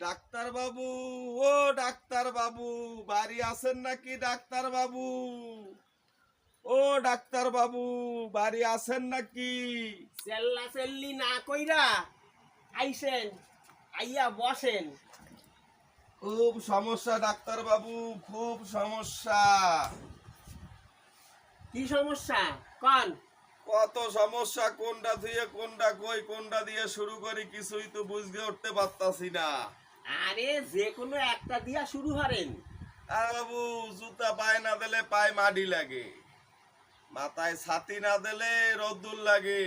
Doctor বাবু ও doctor বাবু বাড়ি আছেন নাকি ডাক্তার বাবু ও ডাক্তার বাবু বাড়ি আছেন নাকি? চেল্লা চেল্লি না কইরা আইসেন আইয়া বসেন। খুব সমস্যা ডাক্তার বাবু খুব সমস্যা। কি সমস্যা? কন। কত সমস্যা কোনটা দিয়ে কোনটা কই কোনটা দিয়ে শুরু করি কিছুই তো বুঝতে উঠতে পারতাছি না। আরে যে কোনো একটা দিয়া শুরু করেন আর বাবু জুতা পায়ে না দিলে পায়ে মাটি লাগে। মাথায় ছাতি না দিলে রোদ্দুর লাগে।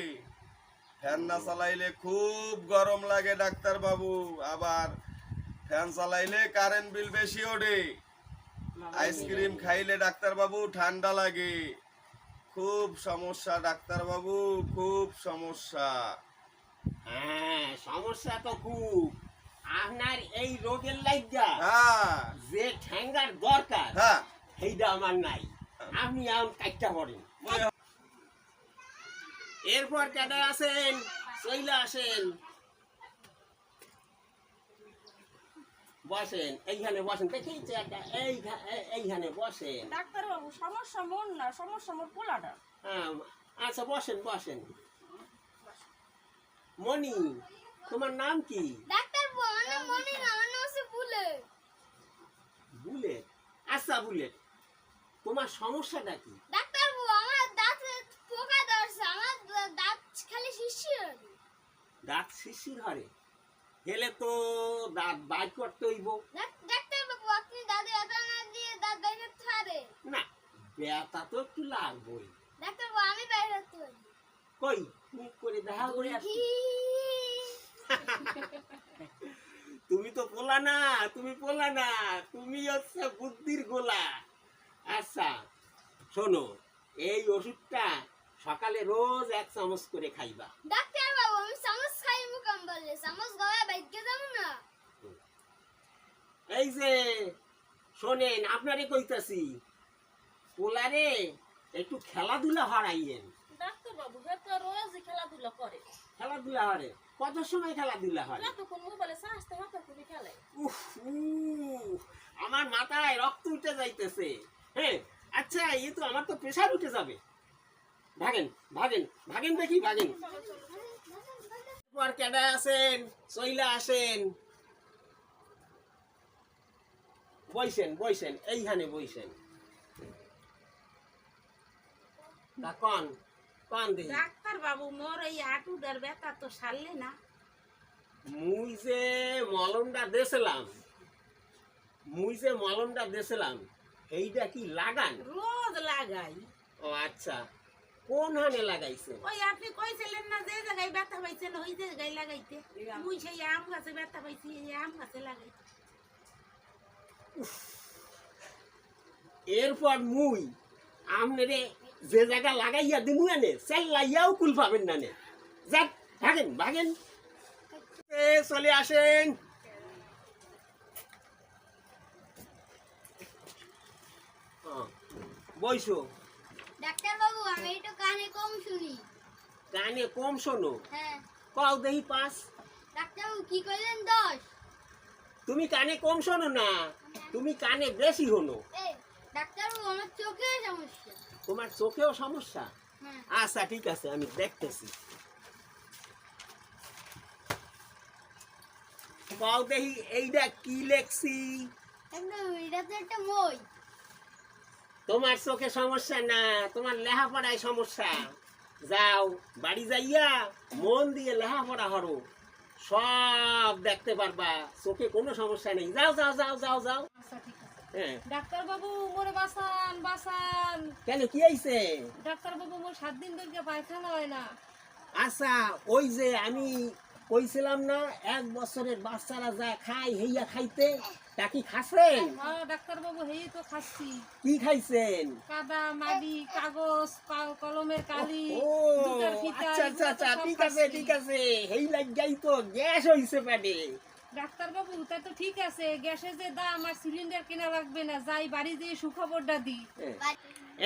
ফ্যান না চালাইলে খুব গরম লাগে ডাক্তার বাবু। আবার ফ্যান চালাইলে কারেন্ট বিল বেশি ওঠে। আইসক্রিম খাইলে ডাক্তার বাবু ঠান্ডা লাগে। খুব সমস্যা ডাক্তার বাবু খুব সমস্যা। হ্যাঁ সমস্যা তো খুব। আপনার এই রোগের লাইগা হ্যাঁ। যে ঠ্যাঙ্গার দরকার হ্যাঁ। সেইটা আমার নাই। আপনি আম কাইটা পড়েন। এরপর কেটে আসেন? চইলা আসেন। বসেন এইখানে বসেন। দেখি এই- এইখানে বসেন। ডাক্তার বাবু সমস্যা মন না সমস্যা মোর পোলাটা। হ্যাঁ, আচ্ছা বসেন বসেন। মণি তোমার নাম কি? Doctor Bullet. আচ্ছা বুলেট। তোমার সমস্যাটা কি? ডাক্তার বউ আমার দাঁতে পোকা ধরছে আমার দাঁত খালি শিশির দাঁত শিশির হরে? হেলে তো দাঁত বাইর করতে হইব। ডাক্তার বাবু আপনি দাঁতে ব্যথা না দিয়ে দাঁত বাইরে ছাড়ে না ব্যথা তো একটু লাগবেই। ডাক্তার বাবু আমি বাইরে পারি কই? মুখ করে দেখা করে আসি। তুমি তো পোলা না তুমি পোলা না তুমি হচ্ছে বুদ্ধির গোলা। আচ্ছা শোনো এই ওষুধটা সকালে রোজ এক চামচ করে খাইবা। ডাক্তার বাবু আমি চামচ খাই মুকাম বললে? চামচ গলায় বাইকে যাব না? এই যে শোনেন আপনারে কইতাছি পোলারে একটু খেলাধুলা হারাইয়েন। ডাক্তার বাবু হে তো রোজই খেলাধুলা করে। খেলাধুলা হরে কত সময় খেলাধুলা খেলে। উফ, আমার মাথায় রক্ত উঠে যাইতেছে। হ্যাঁ আচ্ছা এ তো আমার তো প্রেশার উঠে যাবে। ভাগেন ভাগেন ভাগেন দেখি ভাগেন। পর কেডা আসেন চইলা আসেন। বইসেন বইসেন এইখানে বইসেন। তা কন ডাক্তার বাবু মোর এই হাঁটুটার ব্যথা তো সারলে না। মুই যে মলমটা দেছিলাম মুই যে মলমটা দেছিলাম এইটা কি লাগান রোজ লাগাই। ও আচ্ছা কোন হানে লাগাইছে? ওই আপনি কইছিলেন না যে জায়গায় ব্যথা পাইছেন ওই জায়গায় লাগাইতে। মুই সেই আম গাছে ব্যথা পাইছি এই আম গাছে লাগাই। এরপর মুই আমনেরে যে জায়গা লাগাইয়া দিমু আনে সেল লাইয়াও কুল পাবেন না নে যাক ভাগেন ভাগেন। চলে আসেন। বইসো ডাক্তার বাবু আমি একটু কানে কম শুনি। কানে কম শোনো। হ্যাঁ। কও দেহি পাঁচ ডাক্তার বাবু কি করলেন দশ? তুমি কানে কম শোনো না তুমি কানে বেশি হনো ডাক্তার বাবু আমার চোখে সমস্যা। তোমার চোখেও সমস্যা? হ্যাঁ। আচ্ছা ঠিক আছে আমি দেখতেছি। কও দেখি এইটা কি লেখছি? তোমার চোখে সমস্যা না তোমার লেখাপড়ায় সমস্যা। যাও বাড়ি যাইয়া মন দিয়ে লেখাপড়া হরো সব দেখতে পারবা চোখে কোনো সমস্যা নেই। যাও যাও যাও যাও যাও। হ্যাঁ। ডাক্তার বাবু মোরে বাসান বাসান কেন কি আইছে ডাক্তার বাবু মোর সাত দিন ধরে পায়খানা হয় না। আচ্ছা ওই যে আমি কইছিলাম না এক বছরের বাচ্চারা যা খায় হেইয়া খাইতে তা কি খাচ্ছেন ডাক্তার বাবু হেই তো খাচ্ছি। কি খাইছেন? কাদা মাটি কাগজ কলমের কালি আচ্ছা আচ্ছা আচ্ছা ঠিক আছে ঠিক আছে। হেই লাগাই তো গ্যাস হইছে পেটে ডাক্তার বাবু তা তো ঠিক আছে গ্যাসের যে দাম আর সিলিন্ডার কেনা লাগবে না যাই বাড়ি দিয়ে সুখবরটা দি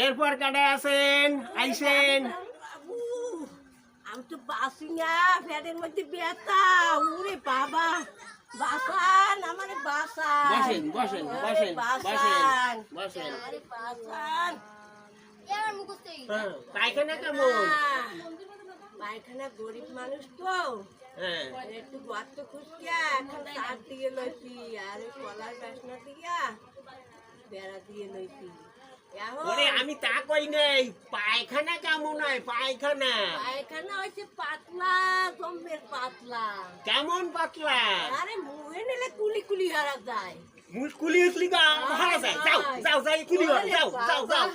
এরপর কাটা আছেন আইসেন। আমি তো বাসি না ফ্যাটের মধ্যে ব্যথা ওরে বাবা। বাসান আমারে বাসান। বসেন বসেন বসেন বসেন বসেন। পায়খানা কেমন? পায়খানা গরিব মানুষ তো। হ্যাঁ। একটু গর্ত খুঁজছিয়া এখন তার দিয়ে লইছি আর ওই কলার বাসনা দিয়া বেড়া দিয়ে লইছি। আমি তা কই নাই পায়খানা কেমন হয় পায়খানা? পায়খানা হয়েছে পাতলা গমের পাতলা। কেমন পাতলা? আরে মুহে নিলে কুলি কুলি হারা যায়। মুশকুলি উঠলি গা হারা যায়। যাও যাও যাই কুলি যাও যাও যাও।